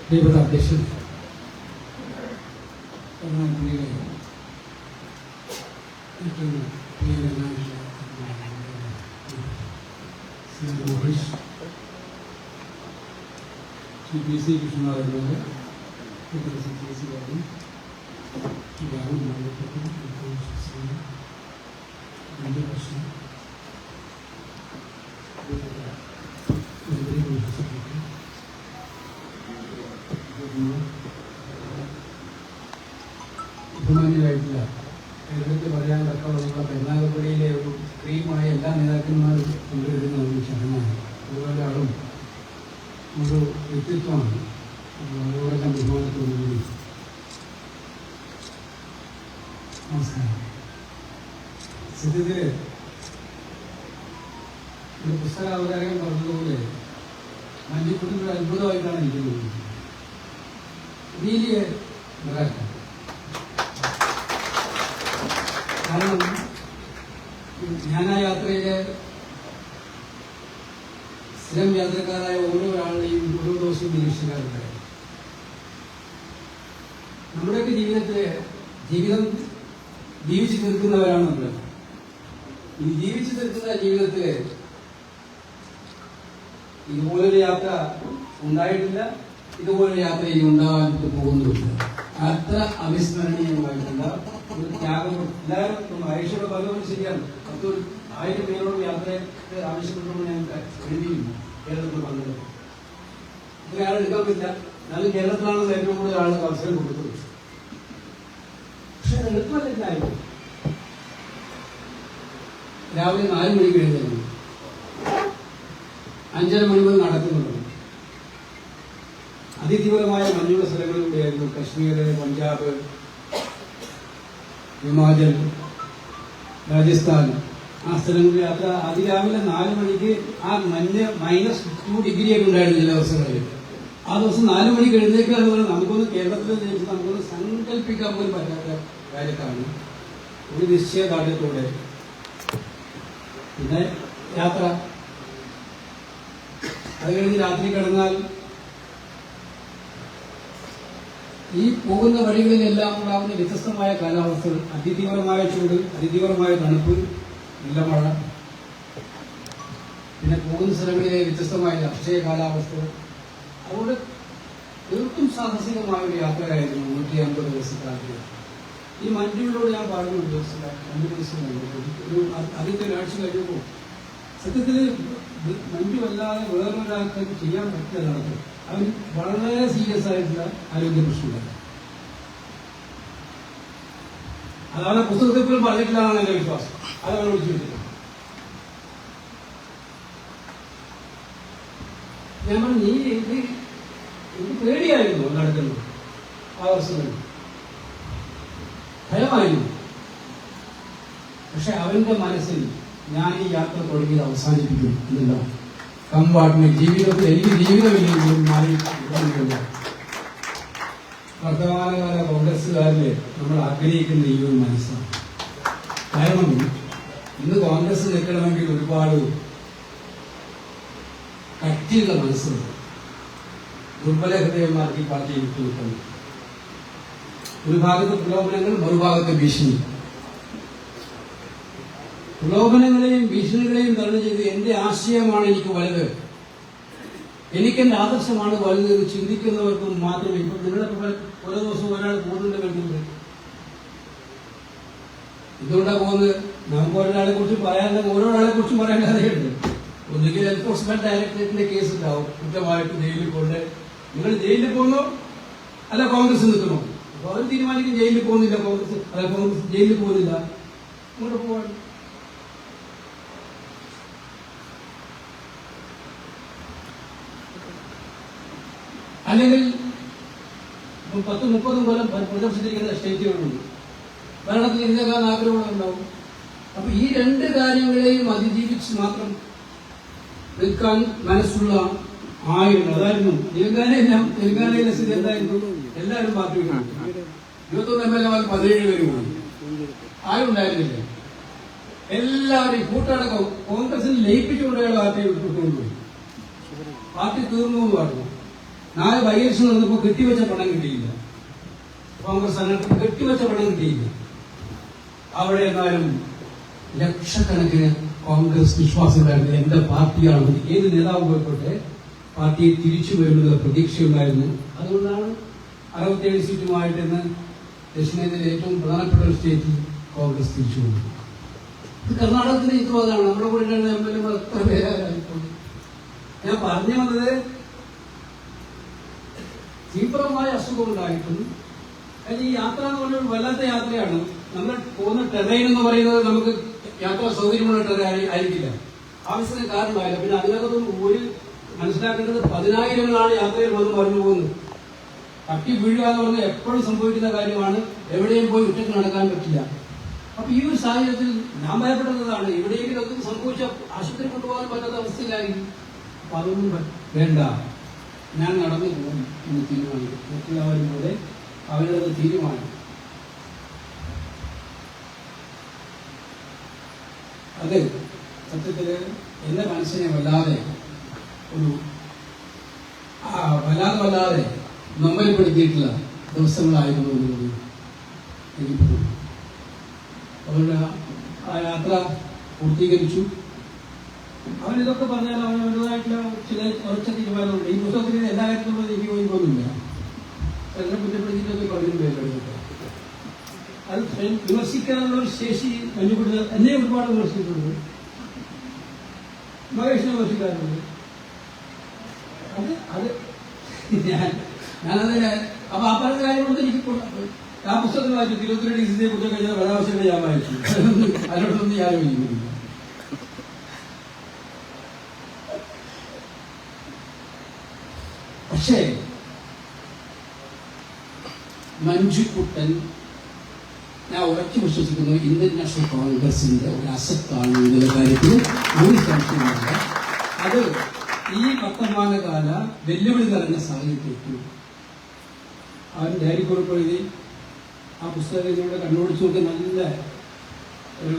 പ്രിയപ്പെട്ട അധ്യക്ഷൻ കരുണാനിധിയുടെ ഏറ്റവും പ്രിയങ്കരനായിട്ടുള്ള ശ്രീ മോഹിഷ് ശ്രീ പി സി കൃഷ്ണനാഥനോട് ഇപ്പോഴത്തെ ശ്രീ പി സി കാര്യം ശ്രീ രാഹുൽ മാധവപ്പെട്ടു ശ്രീ എന്റെ പ്രശ്നം മന്ത്രി സെക്രട്ടറി ബഹുമാന്യരായിട്ടില്ല കേരളത്തിൽ പറയാൻ തക്കമുള്ള നമ്മുടെ കരുനാഗപ്പള്ളിയിലെ ഒരു സ്ത്രീയുമായ എല്ലാ നേതാക്കന്മാരും കൊണ്ടുവരുന്ന ഒരു ചടങ്ങാണ്. അതുപോലെ ആളും ഒരു വ്യക്തിത്വമാണ്. അതോടെല്ലാം ബഹുമാനത്തോടുകൂടി. നമസ്കാരം. സത്യത്തിൽ ഒരു പുസ്തകാവതാരകൻ പറഞ്ഞതുപോലെ മഞ്ഞക്കുട്ടി ഒരു അത്ഭുതമായിട്ടാണ് എനിക്ക് തോന്നുന്നത് really കാരണം ഞാൻ ആ യാത്രയിലെ സ്ഥിരം യാത്രക്കാരായ ഓരോ ഒരാളുടെയും ഓരോ ദിവസവും നിരീക്ഷിക്കാറുണ്ട്. നമ്മുടെയൊക്കെ ജീവിതത്തിൽ ജീവിതം ജീവിച്ചു തീർക്കുന്നവരാണ് നമ്മൾ ഈ ജീവിച്ചു തീർക്കുന്ന ജീവിതത്തിൽ ഇതുപോലൊരു യാത്ര ഉണ്ടായിട്ടില്ല ഇതുപോലൊരു യാത്ര ഇനി ഉണ്ടാകാൻ പോകുന്നുമില്ല. അത്ര അവിസ്മരണീയമായിട്ടുള്ള ഒരു ത്യാഗം എല്ലാവരും ഐശ്വര്യ പലതും ശരിയാണ്. പത്ത് ആയിരം പേരോട് യാത്ര ആവശ്യപ്പെട്ടുകൊണ്ട് ഞാൻ എഴുതിയിരുന്നു കേരളത്തിൽ വന്നത്. ഞാൻ എടുക്കാൻ പറ്റില്ല എന്നാലും കേരളത്തിലാണ് ഏറ്റവും കൂടുതൽ ആളുകൾ അവസരം കൊടുത്തത്. പക്ഷെ അത് എളുപ്പമല്ലായിരുന്നു രാവിലെ നാല് മണിക്ക് എഴുതുന്നു അഞ്ചര മണി മുതൽ നടക്കുന്നുണ്ട് അതിതീവ്രമായ മഞ്ഞുള്ള സ്ഥലങ്ങളിലൂടെയായിരുന്നു കശ്മീർ പഞ്ചാബ് ഹിമാചൽ രാജസ്ഥാൻ. ആ സ്ഥലങ്ങളിൽ യാത്ര അതിരാവിലെ നാല് മണിക്ക് ആ മഞ്ഞ് മൈനസ് ടു ഡിഗ്രി ഒക്കെ ഉണ്ടായിരുന്നു ചില ദിവസങ്ങളിൽ. ആ ദിവസം നാല് മണിക്ക് എഴുന്നേക്കുക പറഞ്ഞാൽ നമുക്കൊന്ന് കേരളത്തിൽ ജനിച്ച് നമുക്കൊന്ന് സങ്കല്പിക്കാൻ പോലും പറ്റാത്ത കാര്യത്താണ്. ഒരു നിശ്ചയദാർഢ്യത്തോടെ. പിന്നെ യാത്ര. അത് കഴിഞ്ഞ് രാത്രി കിടന്നാൽ ഈ പോകുന്ന വഴികളിലെല്ലാം ഉണ്ടാകുന്ന വ്യത്യസ്തമായ കാലാവസ്ഥകൾ അതിതീവ്രമായ ചൂട് അതിതീവ്രമായ തണുപ്പ് നല്ല മഴ. പിന്നെ പോകുന്ന സ്ഥലങ്ങളിലെ വ്യത്യസ്തമായ അക്ഷയ കാലാവസ്ഥകൾ. അതുകൊണ്ട് തീർത്തും സാഹസികമായ ഒരു യാത്രയായിരുന്നു നൂറ്റി അമ്പത് ദിവസക്കാലത്ത്. ഈ മഞ്ഞുകളോട് ഞാൻ പറഞ്ഞു രണ്ട് ദിവസം ഒരു അതിന്റെ ഒരാഴ്ച കഴിയുമ്പോൾ സത്യത്തിൽ മഞ്ഞുമല്ലാതെ വേറൊരാൾക്ക് ചെയ്യാൻ പറ്റിയതാണ്. അവൻ വളരെ സീരിയസ് ആയിട്ടുള്ള ആരോഗ്യ പ്രശ്നമുണ്ട് അതാണ് പുസ്തകത്തിൽ പോലും പറഞ്ഞിട്ടില്ലാന്നാണ് എന്റെ വിശ്വാസം. അതാണ് വിളിച്ചു ഞാൻ പറഞ്ഞു നീ എനിക്ക് എനിക്ക് പേടിയായിരുന്നു നടക്കുന്നത് ആ വർഷങ്ങളിൽ ഭയമായിരുന്നു. പക്ഷെ അവന്റെ മനസ്സിൽ ഞാൻ ഈ യാത്ര തുടങ്ങിയത് അവസാനിപ്പിക്കും എന്നില്ല കമ്പാർട്ട്മെന്റ് ജീവിതത്തിൽ എനിക്ക് ജീവിതമില്ലെങ്കിലും മാറി വർത്തമാനകാല കോൺഗ്രസ്സുകാരിൽ നമ്മൾ ആഗ്രഹിക്കുന്ന ഈ ഒരു മനസ്സാണ്. കാരണം ഇന്ന് കോൺഗ്രസ് നിൽക്കണമെങ്കിൽ ഒരുപാട് കട്ടിയുള്ള മനസ്സുണ്ട്. ദുർബല ഹൃദയന്മാർക്ക് ഈ പാർട്ടി വിട്ടു നിൽക്കുന്നു ഒരു ഭാഗത്ത് പ്രലോഭനങ്ങൾ മറുഭാഗത്ത് ഭീഷണി. പ്രലോഭനങ്ങളെയും ഭീഷണികളെയും തരണം ചെയ്ത് എന്റെ ആശയമാണ് എനിക്ക് വലുത്. എനിക്ക് എന്റെ ആദർശമാണ് വലുത് എന്ന് ചിന്തിക്കുന്നവർക്കും മാത്രമേ ഇപ്പൊ നിങ്ങളൊക്കെ ഓരോ ദിവസവും ഒരാൾ പോകുന്നുണ്ട് കണ്ടിട്ടുണ്ട് ഇതുകൊണ്ടാ പോകുന്നത്? നമുക്ക് ഒരാളെ കുറിച്ച് പറയാതെ കുറിച്ചും പറയാൻ കഥയുണ്ട് ഒന്നുകിൽ എൻഫോഴ്സ്മെന്റ് ഡയറക്ടറേറ്റിന്റെ കേസ് ഉണ്ടാവും. കുറ്റമായിട്ട് ജയിലിൽ കൊണ്ട് നിങ്ങൾ ജയിലിൽ പോകുന്നു? അല്ല കോൺഗ്രസ് നിൽക്കണോ അപ്പൊ അവർ തീരുമാനിക്കും ജയിലിൽ പോകുന്നില്ല കോൺഗ്രസ് അല്ല കോൺഗ്രസ് ജയിലിൽ പോകുന്നില്ല. ഇങ്ങോട്ട് പോവാൻ. അല്ലെങ്കിൽ പത്ത് മുപ്പതും കൊല്ലം പ്രദർശിച്ചിരിക്കുന്ന സ്റ്റേറ്റുകളുണ്ട്. ഭരണത്തിൽ ഇരുന്നേക്കാൻ ആഗ്രഹങ്ങളുണ്ടാവും അപ്പൊ ഈ രണ്ട് കാര്യങ്ങളെയും അതിജീവിച്ച് മാത്രം നിൽക്കാൻ മനസ്സുള്ള ആയിരുന്നു അതായിരുന്നു. തെലങ്കാനയെല്ലാം തെലങ്കാനയിലെ സ്ഥിതി എന്തായിരുന്നു? എല്ലാവരും പാർട്ടി ഇരുപത്തൊന്ന് എം എൽ എമാർ പതിനേഴ് പേര് പോയി ആരും ഉണ്ടായിരുന്നില്ല. എല്ലാവരെയും കൂട്ടടക്കം കോൺഗ്രസിൽ ലയിപ്പിച്ചുകൊണ്ടുള്ള പാർട്ടി വിട്ടുകൊണ്ടുപോയി. പാർട്ടി തീർന്നു എന്ന് പറഞ്ഞു. നാല് ബൈലക്ഷൻ നടന്നപ്പോൾ കെട്ടിവെച്ച പണം കിട്ടിയില്ല. കോൺഗ്രസ് സ്ഥാനാർത്ഥിക്ക് കെട്ടിവെച്ച പണം കിട്ടിയില്ല. അവിടെ എന്നാലും ലക്ഷക്കണക്കിന് കോൺഗ്രസ് വിശ്വാസികളായിരുന്നു എന്റെ പാർട്ടിയാണ്. ഏത് നേതാവ് പോയിക്കോട്ടെ പാർട്ടിയെ തിരിച്ചു വരുമെന്നുള്ള പ്രതീക്ഷയുണ്ടായിരുന്നു. അതുകൊണ്ടാണ് അറുപത്തിയേഴ് സീറ്റുമായിട്ട് ഇന്ന് ദക്ഷിണേന്ത്യയിലെ ഏറ്റവും പ്രധാനപ്പെട്ട ഒരു സ്റ്റേറ്റിൽ കോൺഗ്രസ് തിരിച്ചു കൊണ്ടു ഇത് കർണാടകത്തിന് ഇത്ര അതാണ്. നമ്മുടെ കൂടെ എം എൽ എത്ര പേരായി ഞാൻ പറഞ്ഞു വന്നത് തീവ്രമായ അസുഖം ഉണ്ടായിട്ടും ഈ യാത്ര എന്ന് പറഞ്ഞാൽ വല്ലാത്ത യാത്രയാണ്. നമ്മൾ പോകുന്ന ടെറൈൻ എന്ന് പറയുന്നത് നമുക്ക് യാത്രാ സൗകര്യമുള്ള ടെറൈൻ ആയിരിക്കില്ല. ആവശ്യത്തിന് കാരണമായില്ല. പിന്നെ അതിനകത്തൊന്നും ഒരു മനസ്സിലാക്കേണ്ടത് പതിനായിരങ്ങളാണ് യാത്രയിൽ വന്ന് പറഞ്ഞു പോകുന്നത്. തട്ടി വീഴുക എന്ന് പറഞ്ഞാൽ എപ്പോഴും സംഭവിക്കുന്ന കാര്യമാണ്. എവിടെയും പോയി ഒറ്റയ്ക്ക് നടക്കാൻ പറ്റില്ല. അപ്പൊ ഈ ഒരു സാഹചര്യത്തിൽ ഞാൻ ഭയപ്പെടുന്നതാണ് എവിടെയെങ്കിലും ഒക്കെ സംഭവിച്ച ആശുപത്രി കൊണ്ടുപോകാൻ പറ്റാത്ത അവസ്ഥയിലായിരിക്കും അപ്പൊ അതൊന്നും വേണ്ട. ഞാൻ നടന്നു പോകും എന്ന് തീരുമാനിക്കും. മറ്റുള്ളവരും കൂടെ അവരത് തീരുമാനിക്കും. അത് സത്യത്തിൽ എന്റെ മനസ്സിനെ വല്ലാതെ ഒരു വല്ലാതെ വല്ലാതെ നമ്മൾപ്പെടുത്തിയിട്ടുള്ള ദിവസങ്ങളായിരുന്നു എന്നുള്ളത് എനിക്ക് തോന്നുന്നു. അവരുടെ ആ യാത്ര പൂർത്തീകരിച്ചു. അവൻ ഇതൊക്കെ പറഞ്ഞാൽ അവൻ അവരുടേതായിട്ടുള്ള ചില ഉറച്ച തീരുമാനമുണ്ട്. ഈ പുസ്തകത്തിന് എല്ലാ കാര്യത്തിലും എനിക്ക് പോയിക്കൊന്നുമില്ല. എന്നെ കുറ്റപ്പെടുത്തിയിട്ടൊക്കെ പലരും പേരെടുത്തു അത് വിമർശിക്കാനുള്ള ഒരു ശേഷി മഞ്ഞുപിടുത്ത എന്നെ ഒരുപാട് വിമർശിച്ചിട്ടുണ്ട്. മഹേഷിനെ വിമർശിക്കാറുണ്ട്. അത് അത് ഞാൻ ഞാനതിന് അപ്പൊ ആ പറഞ്ഞ കാര്യം കൊണ്ട് എനിക്ക് ആ പുസ്തകത്തിൽ വായിച്ചു. തിരുവനന്തപുരം ഡിസിനെ കുറിച്ച് കഴിഞ്ഞാൽ പരാമർശങ്ങൾ ഞാൻ വായിച്ചു. അതിനോടൊന്നും ഞാൻ യോജിക്കുന്നില്ല പക്ഷേ മഞ്ജുക്കുട്ടൻ ഞാൻ ഉറച്ചു വിശ്വസിക്കുന്നു ഇന്ത്യൻ നാഷണൽ കോൺഗ്രസിന്റെ ഒരു അസത്താണ് എന്നുള്ള കാര്യത്തിൽ ഒരു സംശയമില്ല അത് ഈ വർത്തമാനകാല വെല്ലുവിളി നിറഞ്ഞ സാഹചര്യത്തിൽ അവൻ ഡയറിക്കുറിപ്പ് എഴുതി ആ പുസ്തകത്തിലൂടെ കണ്ണോടിച്ചു നോക്കി നല്ല ഒരു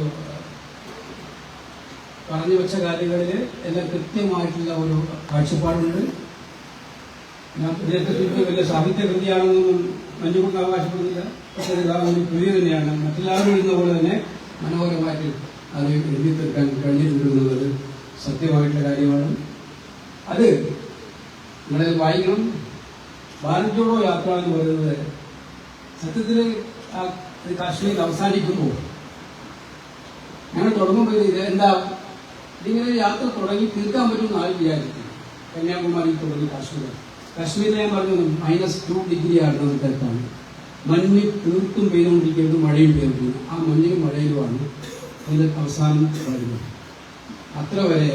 പറഞ്ഞു വെച്ച കാര്യങ്ങളിൽ എല്ലാം കൃത്യമായിട്ടുള്ള ഒരു കാഴ്ചപ്പാടുണ്ട്. ഞാൻ ചുറ്റും വലിയ സാഹിത്യ കൃതിയാണെന്നൊന്നും മഞ്ഞുകൊണ്ട് അവകാശപ്പെടുന്നില്ല. പക്ഷേ ഒരു കൃതി തന്നെയാണ്. മറ്റെല്ലാവരും എഴുതുന്ന പോലെ തന്നെ മനോഹരമായിട്ട് അത് എഴുതി തീർക്കാൻ കഴിഞ്ഞിട്ടുണ്ടെന്നുള്ളത് സത്യമായിട്ടുള്ള കാര്യമാണ്. അത് നിങ്ങളത് വായിക്കണം. ഭാരത് ജോഡോ യാത്ര എന്ന് പറയുന്നത് സത്യത്തിൽ ആ കാശ്മീർ അവസാനിക്കുമ്പോൾ ഞങ്ങൾ തുടങ്ങുമ്പോൾ ഇത് എന്താ? ഇതിങ്ങനെ യാത്ര തുടങ്ങി തീർക്കാൻ പറ്റുമെന്ന് ആരും വിചാരിക്കുന്നു കന്യാകുമാരി തുടങ്ങി കാശ്മീർ. കാശ്മീരിൽ ഞാൻ പറഞ്ഞു മൈനസ് ടു ഡിഗ്രി ആണ് സ്ഥലത്താണ് മഞ്ഞ് തീർത്തും പെയ്തുകൊണ്ടിരിക്കുന്നത് മഴയും പെയ്തുകൊണ്ടിരിക്കുന്നു. ആ മഞ്ഞും മഴയിലുമാണ് ഇത് അവസാനം വരുന്നത് അത്ര വരെ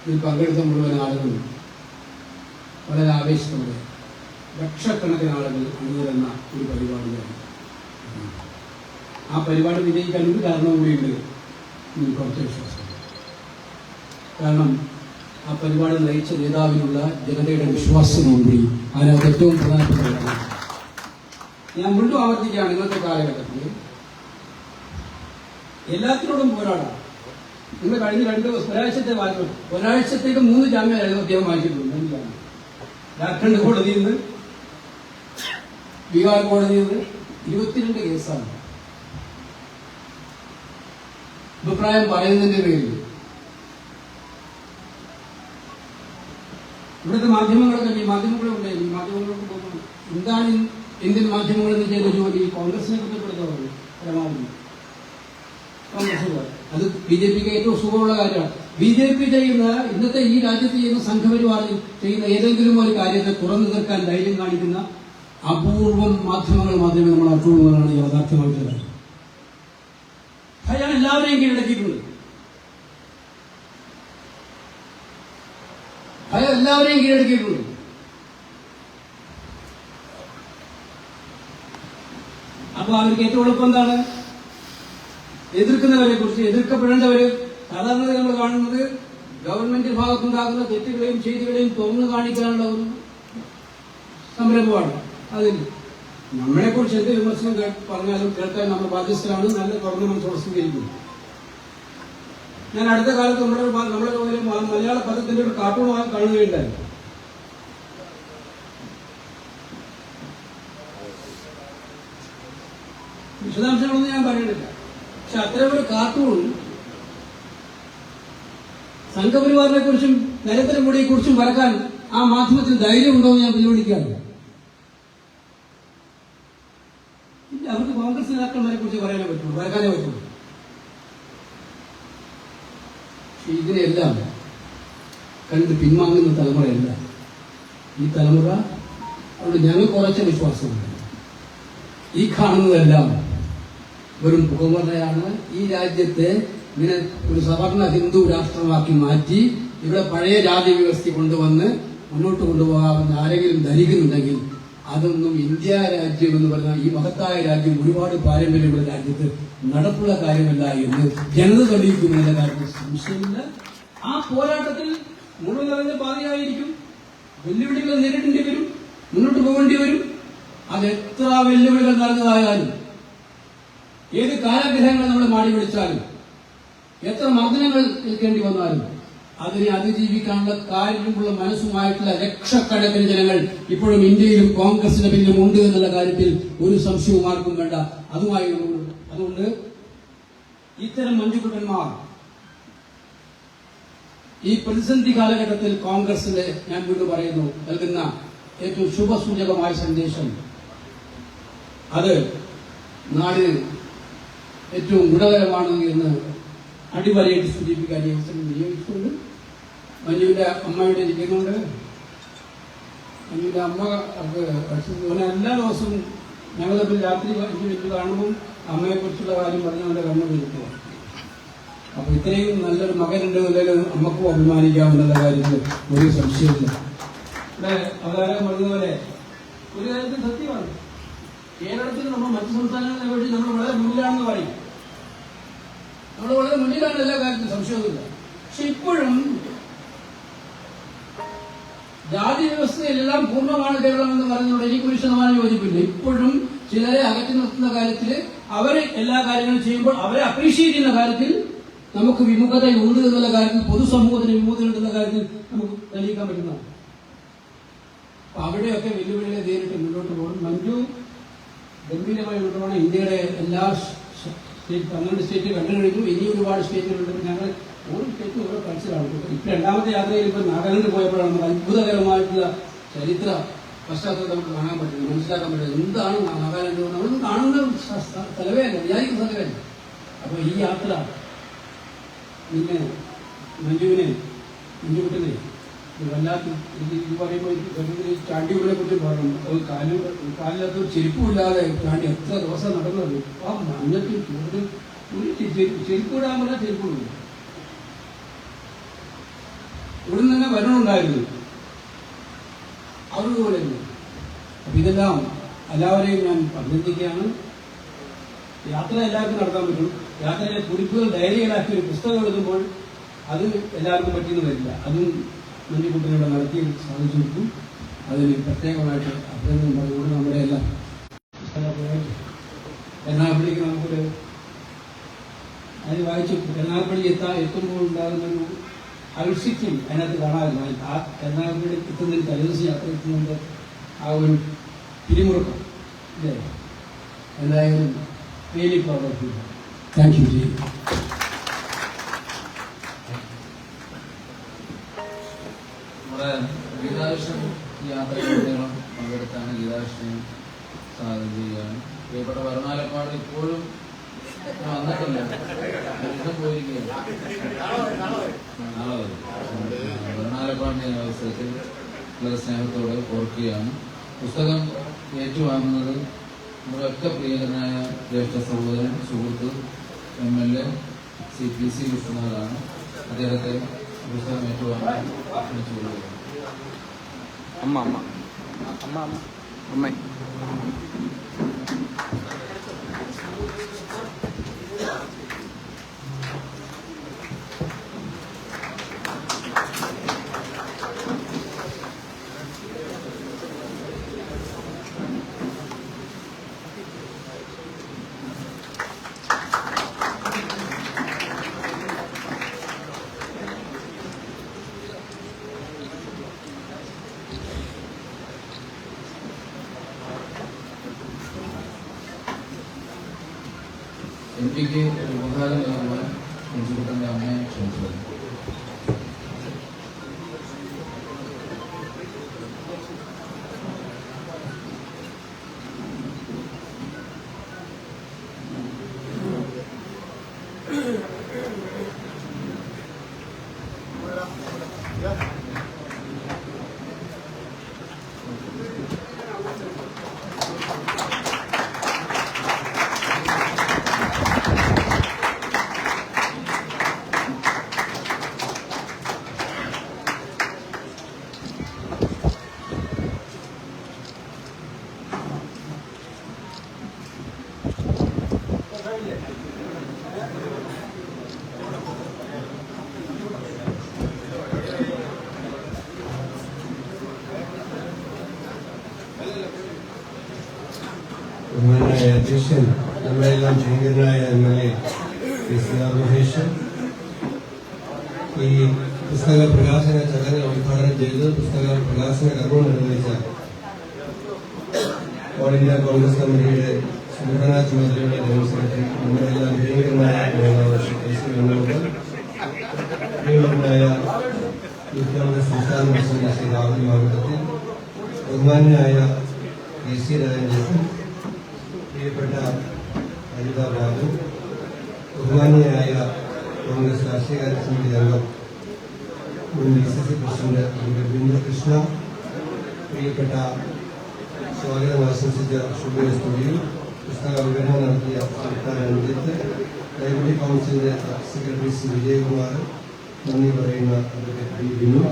ഇതിൽ പങ്കെടുത്ത മുഴുവൻ ആളുകളും വളരെ ആവേശത്തോടെ ലക്ഷക്കണക്കിന് ആളുകൾ അണിനിരന്ന ഒരു പരിപാടിയാണ്. ആ പരിപാടി വിജയിക്കാൻ ഒരു കാരണം കൂടിയുണ്ട് കുറച്ച് വിശ്വാസം കാരണം ആ പരിപാടി നയിച്ച നേതാവിനുള്ള ജനതയുടെ വിശ്വാസവും കൂടി അതിനകത്ത് ഏറ്റവും പ്രധാനപ്പെട്ട ഞാൻ വീണ്ടും ആവർത്തിക്കുകയാണ് ഇന്നത്തെ കാലഘട്ടത്തിൽ എല്ലാത്തിനോടും പോരാടാം. നിങ്ങൾ കഴിഞ്ഞ രണ്ട് ഒരാഴ്ചത്തെ വായിച്ചു ഒരാഴ്ചത്തേക്ക് മൂന്ന് ജാമ്യമായിരുന്നു അദ്ദേഹം വായിച്ചിട്ടുണ്ട് മൂന്ന് ജാമ്യം. ജാർഖണ്ഡ് കോടതിയിൽ നിന്ന് ബീഹാർ കോടതിയിൽ നിന്ന് ഇരുപത്തിരണ്ട് കേസാണ്. അഭിപ്രായം പറയുന്നതിന്റെ പേരിൽ ഇവിടുത്തെ മാധ്യമങ്ങളൊക്കെ ഈ മാധ്യമങ്ങളുണ്ട് ഈ മാധ്യമങ്ങൾക്ക് പോകുന്നു എന്താണ് ഇന്ത്യൻ മാധ്യമങ്ങൾ എന്ന് ചെയ്ത ജോലി കോൺഗ്രസിനെ കുറ്റപ്പെടുത്തുന്നത് പരമാവധി. അത് ബി ജെ പിക്ക് ഏറ്റവും സുഖമുള്ള കാര്യമാണ്. ബി ജെ പി ചെയ്യുന്ന ഇന്നത്തെ ഈ രാജ്യത്ത് ചെയ്യുന്ന സംഘപരിവാർ ചെയ്യുന്ന ഏതെങ്കിലും ഒരു കാര്യത്തെ തുറന്നു തീർക്കാൻ ധൈര്യം കാണിക്കുന്ന അപൂർവം മാധ്യമങ്ങൾ മാത്രമേ നമ്മൾ അറ്റുള്ളതാണ് യാഥാർത്ഥ്യമായിട്ടുള്ളത്. അയാൾ എല്ലാവരെയും കീഴടക്കിയിട്ടുണ്ട്. അയാൾ എല്ലാവരെയും കീഴടക്കിയിട്ടുണ്ട് അപ്പൊ അവർക്ക് ഏറ്റവും എളുപ്പം എന്താണ്? എതിർക്കുന്നവരെ കുറിച്ച് എതിർക്കപ്പെടേണ്ടവര് സാധാരണ നമ്മൾ കാണുന്നത് ഗവൺമെന്റ് ഭാഗത്തുണ്ടാകുന്ന തെറ്റുകളെയും ചെയ്തികളെയും തുറന്നു കാണിക്കാനുള്ള ഒരു സംരംഭമാണ്. അതിൽ നമ്മളെ കുറിച്ച് എന്ത് വിമർശനം പറഞ്ഞാലും കേൾക്കാൻ നമ്മൾ ബാധ്യസ്ഥരാണ്. നല്ല തുറന്ന മനസ്സോടെ സ്വീകരിക്കും. ഞാൻ അടുത്ത കാലത്ത് നമ്മുടെ നമ്മുടെ മലയാള പദത്തിന്റെ ഒരു കാർട്ടൂൺ കാണുകയുണ്ടായി. വിശദാംശങ്ങളൊന്നും ഞാൻ പറയുന്നില്ല പക്ഷെ അത്തരം ഒരു കാർട്ടൂൺ സംഘപരിവാറിനെ കുറിച്ചും നരേന്ദ്രമോദിയെ കുറിച്ചും വരക്കാൻ ആ മാധ്യമത്തിന് ധൈര്യമുണ്ടോ എന്ന് ഞാൻ വെല്ലുവിളിക്കാറില്ല ഇല്ല അവർക്ക് കോൺഗ്രസ് നേതാക്കന്മാരെ കുറിച്ച് പറയാനേ പറ്റുള്ളൂ വരക്കാനേ പറ്റുള്ളൂ പക്ഷെ ഇതിനെല്ലാം കണ്ട് പിൻവാങ്ങുന്ന തലമുറയല്ല. ഈ തലമുറ അതുകൊണ്ട് ഞങ്ങൾക്ക് കുറച്ച് വിശ്വാസമുണ്ട്. ഈ കാണുന്നതെല്ലാം വെറും പുകമറയാണ്. ഈ രാജ്യത്തെ ഇങ്ങനെ ഒരു സവർണ ഹിന്ദു രാഷ്ട്രമാക്കി മാറ്റി ഇവിടെ പഴയ ജാതി വ്യവസ്ഥ കൊണ്ടുവന്ന് മുന്നോട്ട് കൊണ്ടുപോകാവുന്ന ആരെങ്കിലും ധരിക്കുന്നുണ്ടെങ്കിൽ അതൊന്നും ഇന്ത്യ രാജ്യം എന്ന് പറഞ്ഞാൽ ഈ മഹത്തായ രാജ്യം ഒരുപാട് പാരമ്പര്യമുള്ള രാജ്യത്ത് നടപ്പുള്ള കാര്യമല്ല എന്ന് ജനത തെളിയിക്കുന്നതിന്റെ കാര്യത്തിൽ സംശയമില്ല. ആ പോരാട്ടത്തിൽ മുഴുവൻ നിറഞ്ഞ പാതയായിരിക്കും. വെല്ലുവിളികൾ നേരിടേണ്ടി വരും മുന്നോട്ട് പോകേണ്ടി വരും. അത് എത്ര വെല്ലുവിളികൾ നിറഞ്ഞതായാലും ഏത് കാലാഗ്രഹങ്ങളെ നമ്മൾ മാടി വിളിച്ചാലും എത്ര മർദ്ദനങ്ങൾ ഏൽക്കേണ്ടി വന്നാലും അതിനെ അതിജീവിക്കാനുള്ള കാര്യമുള്ള മനസ്സുമായിട്ടുള്ള ലക്ഷക്കണക്കിന് ജനങ്ങൾ ഇപ്പോഴും ഇന്ത്യയിലും കോൺഗ്രസിന് പിന്നിലും ഉണ്ട് എന്നുള്ള കാര്യത്തിൽ ഒരു സംശയവും ആർക്കും വേണ്ട. അതുമായി അതുകൊണ്ട് ഇത്തരം മഞ്ജുകുട്ടന്മാർ ഈ പ്രതിസന്ധി കാലഘട്ടത്തിൽ കോൺഗ്രസിന്റെ ഞാൻ വീണ്ടും പറയുന്നു നൽകുന്ന ഏറ്റവും ശുഭസൂചകമായ സന്ദേശം. അത് നാടിന് ഏറ്റവും ഗുണകരമാണ് എന്ന് അടിവരയിട്ട് സൂചിപ്പിക്കാൻ ഈ അവസരം വിനിയോഗിച്ചുകൊണ്ട് മഞ്ജുവിന്റെ അമ്മയുടെ ഇരിക്കുന്നുണ്ട്. മഞ്ജുവിന്റെ അമ്മ അവനെ എല്ലാ ദിവസവും ഞങ്ങൾ രാത്രി അഞ്ച് മിനിറ്റ് കാണുമ്പോൾ അമ്മയെക്കുറിച്ചുള്ള കാര്യം പറഞ്ഞ് അവന്റെ കണ്ണു നിൽക്കുക അപ്പൊ ഇത്രയും നല്ലൊരു മകനുണ്ട് അല്ലെങ്കിൽ അമ്മക്കും അഭിമാനിക്കാവുന്ന കാര്യത്തിൽ ഒരു സംശയമില്ല അവതാരം പറഞ്ഞതുപോലെ ഒരു കാര്യത്തിൽ സത്യമാണ്. കേരളത്തിൽ നമ്മൾ മറ്റു സംസ്ഥാനങ്ങളെ അപേക്ഷിച്ച് നമ്മൾ വളരെ മുന്നിലാണെന്ന് പറയും. നമ്മൾ വളരെ മുന്നിലാണ് എല്ലാ കാര്യത്തിലും സംശയമൊന്നുമില്ല. പക്ഷെ ഇപ്പോഴും ജാതി വ്യവസ്ഥയിലെല്ലാം പൂർണമാണ് കേരളം എന്ന് പറയുന്നതോട് എനിക്ക് ഒരു ശതമാനം യോജിപ്പില്ല. ഇപ്പോഴും ചിലരെ അകറ്റി നിർത്തുന്ന കാര്യത്തിൽ അവരെ എല്ലാ കാര്യങ്ങളും ചെയ്യുമ്പോൾ അവരെ അപ്രീഷിയേറ്റ് ചെയ്യുന്ന കാര്യത്തിൽ നമുക്ക് വിമുഖതയുണ്ട് എന്നുള്ള കാര്യത്തിൽ പൊതുസമൂഹത്തിന് വിമുഖത ഉണ്ടെന്ന കാര്യത്തിൽ നമുക്ക് തെളിയിക്കാൻ പറ്റുന്നതാണ്. അപ്പൊ അവിടെയൊക്കെ വെല്ലുവിളികളെ നേരിട്ട് മുന്നോട്ട് പോകും മഞ്ജു ഗംഭീരമായി കൊണ്ടുപോകണം ഇന്ത്യയുടെ എല്ലാ സ്റ്റേറ്റ് പന്ത്രണ്ട് സ്റ്റേറ്റ് കണ്ടു കഴിഞ്ഞു ഇനി ഒരുപാട് സ്റ്റേറ്റുകളുണ്ട് ഞങ്ങൾ ഓരോ സ്റ്റേറ്റും ഓരോ കൾച്ചറാണ്. ഇപ്പൊ രണ്ടാമത്തെ യാത്രയിൽ ഇപ്പൊ നാഗാലാൻഡ് പോയപ്പോഴാണ് നമുക്ക് അത്ഭുതകരമായിട്ടുള്ള ചരിത്ര പശ്ചാത്തലം നമുക്ക് കാണാൻ പറ്റുന്നത് മനസ്സിലാക്കാൻ പറ്റുന്നത്. എന്താണ് നാഗാലാൻഡ് നമ്മൾ കാണുന്ന സ്ഥലവേ അല്ല. വിചാരിക്കുന്ന സ്ഥലമേ അല്ല. അപ്പൊ ഈ യാത്ര നിന്നെ മഞ്ജുവിനെ മഞ്ജുകുട്ടനെ വല്ലാത്ത ഇത് പറയുമ്പോൾ ചാണ്ടികളെ കുറിച്ച് പറയണം അത് കാലിൽ കാലിനകത്ത് ചെരുപ്പുമില്ലാതെ ചാണ്ടി എത്ര ദിവസം നടന്നത്? ആ മഞ്ഞത്തിൽ ചൂട് ഒരു ചെ- ചെരുപ്പ് ഇടാൻ പറഞ്ഞാൽ ചെരുപ്പിടില്ല ഇവിടെ നിന്ന് തന്നെ വരണമുണ്ടായിരുന്നു തന്നെ. അപ്പൊ ഇതെല്ലാം എല്ലാവരെയും ഞാൻ അഭിനന്ദിക്കുകയാണ്. യാത്ര എല്ലാവർക്കും നടത്താൻ പറ്റും. യാത്രയിലെ കുറിപ്പുകൾ ഡയറികളാക്കി ഒരു പുസ്തകം എഴുതുമ്പോൾ അത് എല്ലാവർക്കും പറ്റിയെന്ന് വരില്ല. അതും മഞ്ഞുകുട്ടികളുടെ നടത്തി സാധിച്ചു കൊടുക്കും. അതിന് പ്രത്യേകമായിട്ട് അഭിനന്ദനം പറഞ്ഞുകൊണ്ട് നമ്മുടെ എല്ലാം എറണാകുളത്തേക്ക് നമുക്കൊരു അത് വായിച്ചു. എറണാകുളി എത്താൻ എത്തുമ്പോൾ ഉണ്ടാകുന്നൊരു ഔത്സിത്യം അതിനകത്ത് കാണാറില്ല. ആ എറണാകുളി എത്തുന്നതിന് തലേദിവസം യാത്ര എത്തുന്നതിന്റെ ആ ഒരു പിരിമുറുക്കം അല്ലേ എന്തായാലും really proud of you. U G നമ്മുടെ ഗീതാകൃഷ്ണൻ യാത്രകളിലും പങ്കെടുത്താണ് ഗീതാകൃഷ്ണൻ സ്വാഗതം ചെയ്യുകയാണ്. പ്രിയപ്പെട്ട വരണാലപ്പാട് ഇപ്പോഴും വന്നിട്ടില്ല വീണ്ടും പോയിരിക്കുകയാണ്. നാളെ വരും വരണാലപ്പാടിന്റെ അവസരത്തിൽ വളരെ സ്നേഹത്തോടെ ഓർക്കുകയാണ്. പുസ്തകം ഏറ്റുവാങ്ങുന്നത് നമ്മുടെ ഒക്കെ പ്രിയങ്കരനായ ജ്യേഷ്ഠ സഹോദരൻ സുഹൃത്ത് M L A C P C വിഷ്ണുനാഥാണ് അദ്ദേഹത്തെ പുസ്തകം ഏറ്റുവാങ്ങാൻ അമ്മ. അമ്മ അമ്മ. അമ്മ. അമ്മ പിക്ക് ഒരു ഉപകാരം നൽകുമ്പോൾ മഞ്ജുകുട്ടന്റെ അമ്മയെ ക്ഷണിച്ചു അധ്യക്ഷൻ നമ്മളെല്ലാം പ്രിയങ്കരനായ M L A C R Maheshan ഈ പുസ്തക പ്രകാശന ചടങ്ങ് ഉദ്ഘാടനം ചെയ്ത് പുസ്തക പ്രകാശന കർമ്മം നിർവഹിച്ച ഓൾ ഇന്ത്യ കോൺഗ്രസ് കമ്മിറ്റിയുടെ സംഘടനാ ചുമതലയുടെ ജനറൽ നമ്മളെല്ലാം വേണുഗോപാൽ. പ്രിയങ്കരനായ യൂത്ത് കോൺഗ്രസ് സംസ്ഥാന പ്രസിഡന്റ് ശ്രീ രാഹുൽ മാർഗത്തിൽ ബഹുമാനായ കെ സി രാജേന്ദ്രൻ പ്രിയപ്പെട്ട അനിത ബാബു ബഹുമാനിയായ കോൺഗ്രസ് രാഷ്ട്രീയകാര്യ സമിതി അംഗം മുൻ D C C president advocate Krishna പ്രിയപ്പെട്ട സ്വാഗതം ആശംസിച്ച ഷുബേ സ്റ്റുഡിയോ പുസ്തക വിവരണം നടത്തിയ സർക്കാർ ലൈബ്രറി കൗൺസിലിന്റെ സെക്രട്ടറി സി വിജയകുമാർ നന്ദി പറയുന്ന പി ബിനു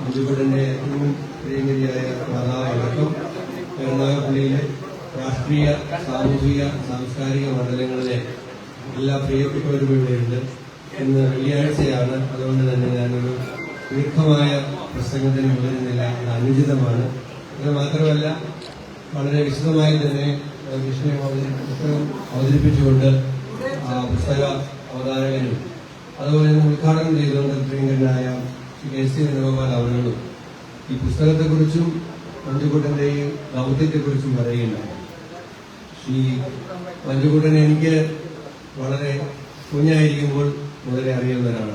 അഞ്ചുപടന്റെ ഏറ്റവും പ്രിയങ്കരിയായ മാതാവ് അടക്കം എറണാകുളത്തിലെ രാഷ്ട്രീയ സാമൂഹിക സാംസ്കാരിക മണ്ഡലങ്ങളിലെ എല്ലാ പ്രിയപ്പെട്ടവരും ഇവിടെയുണ്ട്. എന്ന് വെള്ളിയാഴ്ചയാണ്. അതുകൊണ്ട് തന്നെ ഞാനൊരു ദീർഘമായ പ്രസംഗത്തിന് മുതിരുന്നില്ല അത് അനുചിതമാണ്. അത് മാത്രമല്ല വളരെ വിശദമായി തന്നെ വിഷ്ണു പുസ്തകം അവതരിപ്പിച്ചുകൊണ്ട് പുസ്തക അവതാരകനും അതുപോലെ തന്നെ ഉദ്ഘാടനം ചെയ്തുകൊണ്ട് പ്രിയങ്കരനായ ശ്രീ കെ സി വേണുഗോപാൽ അവരോടും ഈ പുസ്തകത്തെക്കുറിച്ചും മഞ്ജുക്കുട്ടന്റെയും ദൗത്യത്തെക്കുറിച്ചും പറയുകയുണ്ടായി. ശ്രീ മഞ്ജുക്കുട്ടൻ എനിക്ക് വളരെ കുഞ്ഞായിരിക്കുമ്പോൾ മുതലേ അറിയുന്നവരാണ്.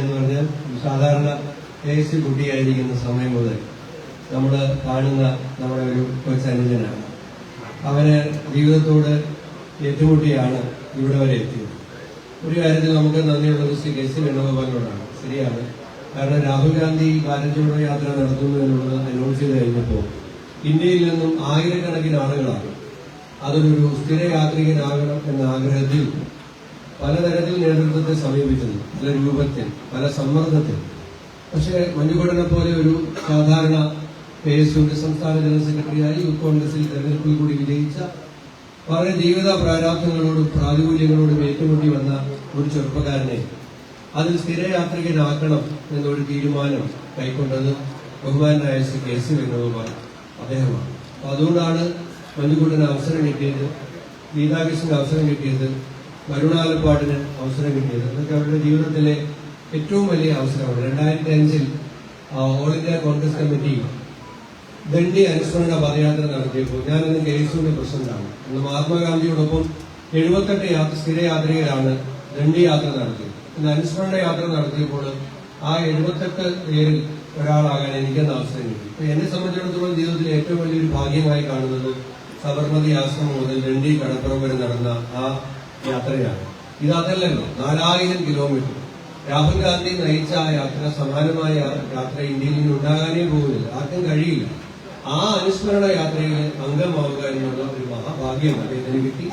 എന്ന് പറഞ്ഞാൽ സാധാരണ ഏസ് കുട്ടിയായിരിക്കുന്ന സമയം മുതൽ നമ്മൾ കാണുന്ന നമ്മുടെ ഒരു കൊച്ചനുജനാണ് അവന് ജീവിതത്തോട് ഏറ്റുമുട്ടിയാണ് ഇവിടെ വരെ എത്തിയത്. ഒരു കാര്യത്തിൽ നമുക്ക് നന്ദിയുള്ളത് ശ്രീ കെ സി വേണുഗോപാലിനോടാണ്. ശരിയാണ്. കാരണം രാഹുൽ ഗാന്ധി ഭാരത് യാത്ര നടത്തുന്നു എന്നുള്ളത് അനൗൺസ് ചെയ്ത് കഴിഞ്ഞപ്പോൾ ഇന്ത്യയിൽ നിന്നും ആയിരക്കണക്കിന് ആളുകളാണ്. അതൊരു സ്ഥിര യാത്രികനാകണം എന്ന ആഗ്രഹത്തിൽ പലതരത്തിൽ നേതൃത്വത്തെ സമീപിക്കുന്നു. പല രൂപത്തിൽ പല സമ്മർദ്ദത്തിൽ. പക്ഷേ മഞ്ഞുകൊടനെ പോലെ ഒരു സാധാരണ കെ എസ് സംസ്ഥാന ജനറൽ സെക്രട്ടറിയായി യൂത്ത് കോൺഗ്രസിൽ തെരഞ്ഞെടുപ്പിൽ കൂടി വിജയിച്ച വളരെ ജീവിത പ്രാരാബ്ദങ്ങളോടും പ്രാതികൂല്യങ്ങളോടും ഏറ്റുമുട്ടി വന്ന ഒരു ചെറുപ്പക്കാരനെ അതിൽ സ്ഥിരയാത്രികനാക്കണം എന്നൊരു തീരുമാനം കൈക്കൊണ്ടത് ബഹുമാനായ ശ്രീ കെ സി വേണുഗോപാൽ അദ്ദേഹമാണ്. അതുകൊണ്ടാണ് മഞ്ഞുകൂടന് അവസരം കിട്ടിയത് ഗീതാകൃഷ്ണന് അവസരം കിട്ടിയത് കരുണാലപ്പാടിന് അവസരം കിട്ടിയത്. അതൊക്കെ അവരുടെ ജീവിതത്തിലെ ഏറ്റവും വലിയ അവസരമാണ്. രണ്ടായിരത്തി അഞ്ചിൽ all India Congress committee Dandi അനുസ്മരണ പദയാത്ര നടത്തിയപ്പോൾ ഞാനന്ന് കെ പ്രസിഡന്റാണ്. അന്ന് മഹാത്മാഗാന്ധിയോടൊപ്പം എഴുപത്തെട്ട് യാത്ര ദണ്ഡി യാത്ര നടത്തിയത്. ഇന്ന് അനുസ്മരണ യാത്ര നടത്തിയപ്പോൾ ആ എഴുപത്തെട്ട് പേരിൽ ഒരാളാകാൻ എനിക്കെന്ന അവസരം കിട്ടി. അപ്പൊ എന്നെ സംബന്ധിച്ചിടത്തോളം ജീവിതത്തിലെ ഏറ്റവും വലിയൊരു ഭാഗ്യമായി കാണുന്നത് സബർമതി ആശ്രമം മുതൽ ദണ്ഡി കടപ്പുറം വരെ നടന്ന ആ യാത്രയാണ്. ഇത് അതല്ലല്ലോ നാലായിരം കിലോമീറ്റർ. രാഹുൽ ഗാന്ധി നയിച്ച ആ യാത്ര സമാനമായ യാത്ര ഇന്ത്യയിൽ നിന്ന് ഉണ്ടാകാനേ പോകുന്നില്ല ആർക്കും കഴിയില്ല. ആ അനുസ്മരണ യാത്രയിൽ അംഗമാവുക എന്നുള്ള ഒരു മഹാഭാഗ്യം അദ്ദേഹത്തിന് കിട്ടി.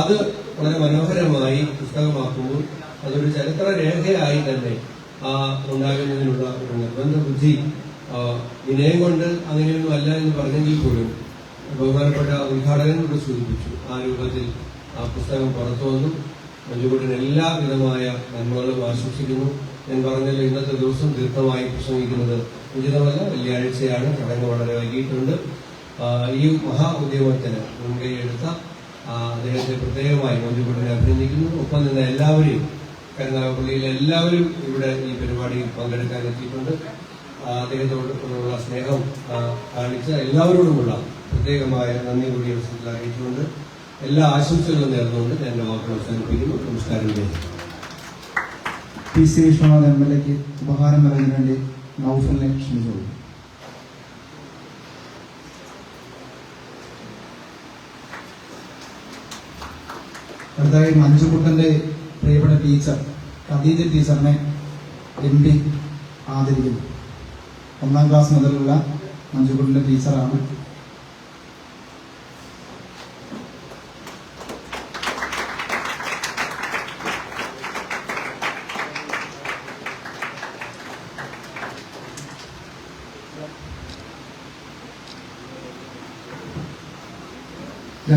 അത് വളരെ മനോഹരമായി പുസ്തകമാക്കുമ്പോൾ അതൊരു ചരിത്ര രേഖയായി തന്നെ ആ ഉണ്ടാകുന്നതിനുള്ള ഒരു നിർബന്ധ ബുദ്ധി വിനയം കൊണ്ട് അങ്ങനെയൊന്നും അല്ല എന്ന് പറഞ്ഞെങ്കിൽ പോലും ബഹുമാനപ്പെട്ട ഉദ്ഘാടകൻ കൂടെ സൂചിപ്പിച്ചു ആ രൂപത്തിൽ ആ പുസ്തകം പുറത്തു വന്നു. മഞ്ജുകുട്ടൻ എല്ലാവിധമായ നന്മകളും ആശംസിക്കുന്നു. ഞാൻ പറഞ്ഞല്ലോ ഇന്നത്തെ ദിവസം ദീർഘമായി പ്രസംഗിക്കുന്നത് ഉചിതമല്ല. വെള്ളിയാഴ്ചയാണ് ചടങ്ങ് വളരെ വൈകിട്ടുണ്ട് ഈ മഹാ ഉദ്യമത്തിന് മുൻകൈ എടുത്ത അദ്ദേഹത്തെ പ്രത്യേകമായി മഞ്ജുകുട്ടനെ അഭിനന്ദിക്കുന്നു. ഒപ്പം തന്നെ എല്ലാവരെയും കരുനാഗപ്പള്ളിയിലെ എല്ലാവരും ഇവിടെ ഈ പരിപാടിയിൽ പങ്കെടുക്കാൻ എത്തിയിട്ടുണ്ട്. അദ്ദേഹത്തോടുള്ള സ്നേഹം കാണിച്ച എല്ലാവരോടുമുള്ള പ്രത്യേകമായ നന്ദി കൂടി അവസരത്തിൽ എല്ലാ ആശംസകളും നേർന്നുകൊണ്ട് ഞാൻ എന്റെ വാക്കുകൾ അവസാനിപ്പിക്കുന്നു. നമസ്കാരം. P C Vishwanath M L എക്ക് ഉപഹാരം നൽകുന്നതിന് വേണ്ടി നൌഫലിനെ ക്ഷണിച്ചോളൂ അടുത്തായി മഞ്ജുകുട്ടന്റെ പ്രിയപ്പെട്ട ടീച്ചർ ഖദീജ ടീച്ചറിനെ എം പി ആദരിക്കുന്നു. ഒന്നാം ക്ലാസ് മുതലുള്ള മഞ്ജുകുട്ടന്റെ ടീച്ചറാണ്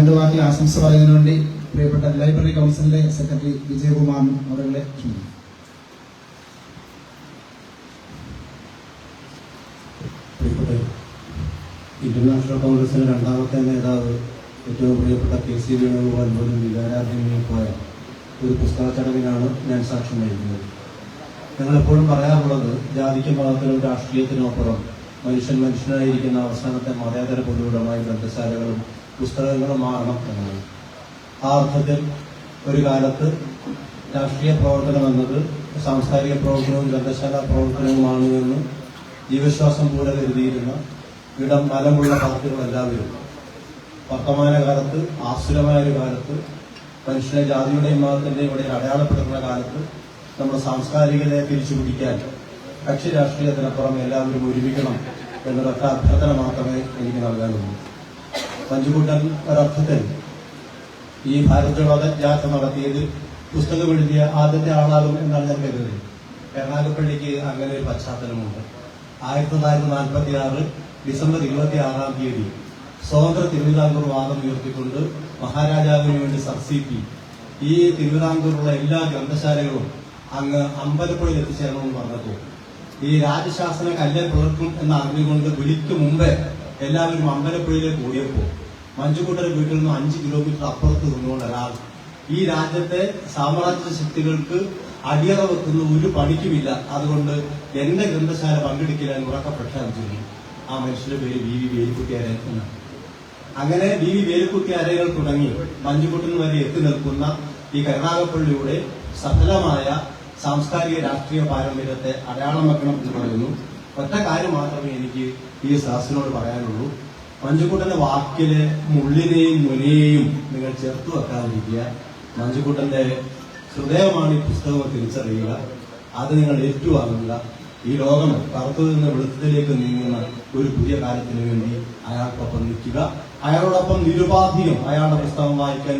രണ്ടു വാക്കിൽ ആശംസ പറയുന്നതിന് വേണ്ടി പ്രിയപ്പെട്ട ലൈബ്രറി കൗൺസിലിലെ സെക്രട്ടറി വിജയകുമാർ അവരുടെ ഇന്റർനാഷണൽ കോൺഗ്രസിന്റെ രണ്ടാമത്തെ നേതാവ് ഏറ്റവും പ്രിയപ്പെട്ട കെ സി വേണുഗോപാൽ പോലും വികാരാധീനയിൽ പോയ ഒരു പുസ്തക ചടങ്ങിനാണ് ഞാൻ സാക്ഷ്യം വഹിക്കുന്നത്. ഞങ്ങൾ എപ്പോഴും പറയാറുള്ളത് ജാതിക്കും മതത്തിനും രാഷ്ട്രീയത്തിനും അപ്പുറം മനുഷ്യൻ മനുഷ്യനായിരിക്കുന്ന അവസാനത്തെ മതേതര പൊതുവിടമായി ഗ്രന്ഥശാലകളും പുസ്തകങ്ങളും മാറണം എന്നാണ്. ആ അർത്ഥത്തിൽ ഒരു കാലത്ത് രാഷ്ട്രീയ പ്രവർത്തനം എന്നത് സാംസ്കാരിക പ്രവർത്തനവും ഗ്രന്ഥശാല പ്രവർത്തനവുമാണ് എന്ന് ജീവശ്വാസം പോലെ കരുതിയിരുന്ന ഇടം ബലമുള്ള പാർട്ടികൾ എല്ലാവരും വർത്തമാനകാലത്ത് ആസുരമായ ഒരു കാലത്ത് മനുഷ്യനെ ജാതിയുടെയും മതത്തിന്റെയും ഇടയിൽ അടയാളപ്പെടുത്തുന്ന കാലത്ത് നമ്മുടെ സാംസ്കാരികതയെ തിരിച്ചു പിടിക്കാൻ കക്ഷി രാഷ്ട്രീയത്തിനപ്പുറം എല്ലാവരും ഒരുമിക്കണം എന്നൊരൊറ്റ അഭ്യർത്ഥന മാത്രമേ എനിക്ക് നൽകാനുള്ളൂ. പഞ്ചുകൂട്ടൻ ഒരർത്ഥത്തിൽ ഈ ഭാരതജോട യാത്ര നടത്തിയത് പുസ്തകം എഴുതിയ ആദ്യത്തെ ആളാകും എന്നാണ് ഞാൻ കരുതുന്നത്. എറണാകുളപ്പള്ളിക്ക് അങ്ങനെ ഒരു പശ്ചാത്തലമുണ്ട്. ആയിരത്തി തൊള്ളായിരത്തി നാൽപ്പത്തി ആറ് ഡിസംബർ ഇരുപത്തി ആറാം തീയതി സ്വതന്ത്ര തിരുവിതാംകൂർ വാദം ഉയർത്തിക്കൊണ്ട് മഹാരാജാവിന് വേണ്ടി സബ്സിഡി ഈ തിരുവിതാംകൂറുള്ള എല്ലാ ഗ്രന്ഥശാലകളും അങ്ങ് അമ്പലപ്പുഴയിൽ എത്തിച്ചേരണമെന്ന് പറഞ്ഞപ്പോൾ ഈ രാജശാസന കല്ല് പുലർക്കും എന്ന അറിഞ്ഞുകൊണ്ട് വിളിക്ക് മുമ്പേ എല്ലാവരും അമ്പലപ്പുഴയിലേക്ക് ഓടിയപ്പോൾ മഞ്ചുകൂട്ടർ വീട്ടിൽ നിന്ന് അഞ്ച് കിലോമീറ്റർ അപ്പുറത്ത് നിന്നുകൊണ്ട് ഒരാൾ ഈ രാജ്യത്തെ സാമ്രാജ്യ ശക്തികൾക്ക് അടിയറ വെക്കുന്ന ഒരു പണിക്കുമില്ല. അതുകൊണ്ട് എന്റെ ഗ്രന്ഥശാല പങ്കെടുക്കില്ല എന്ന് ഉറക്കെ പ്രഖ്യാപിച്ചിരുന്നു. ആ മനുഷ്യന്റെ പേര് വി. വി. വേലിക്കുട്ടിയാരൻ എന്നാണ്. അങ്ങനെ വി. വി. വേലിക്കുട്ടിയാരകൾ തുടങ്ങി മഞ്ജുകുട്ടൻ വരെ എത്തി നിൽക്കുന്ന ഈ കരുണാകപ്പള്ളിയുടെ സഫലമായ സാംസ്കാരിക രാഷ്ട്രീയ പാരമ്പര്യത്തെ അടയാളം വെക്കണം എന്ന് പറയുന്നു. ഒറ്റ കാര്യം മാത്രമേ എനിക്ക് ഈ സദസ്സിനോട് പറയാനുള്ളൂ. മഞ്ജുക്കുട്ടന്റെ വാക്കിൽ മുള്ളിനെയും മുനയെയും നിങ്ങൾ ചേർത്ത് വെക്കാതിരിക്കുക. മഞ്ജുക്കുട്ടന്റെ ഹൃദയമാണ് ഈ പുസ്തകം തിരിച്ചറിയുക. അത് നിങ്ങൾ ഏറ്റുവാങ്ങുക. ഈ ലോകം കറുത്തു നിന്ന് വെളുത്തത്തിലേക്ക് നീങ്ങുന്ന ഒരു പുതിയ കാലത്തിന് വേണ്ടി അയാൾക്കൊപ്പം നിൽക്കുക. അയാളോടൊപ്പം നിരുപാധികം അയാളുടെ പുസ്തകം വായിക്കാൻ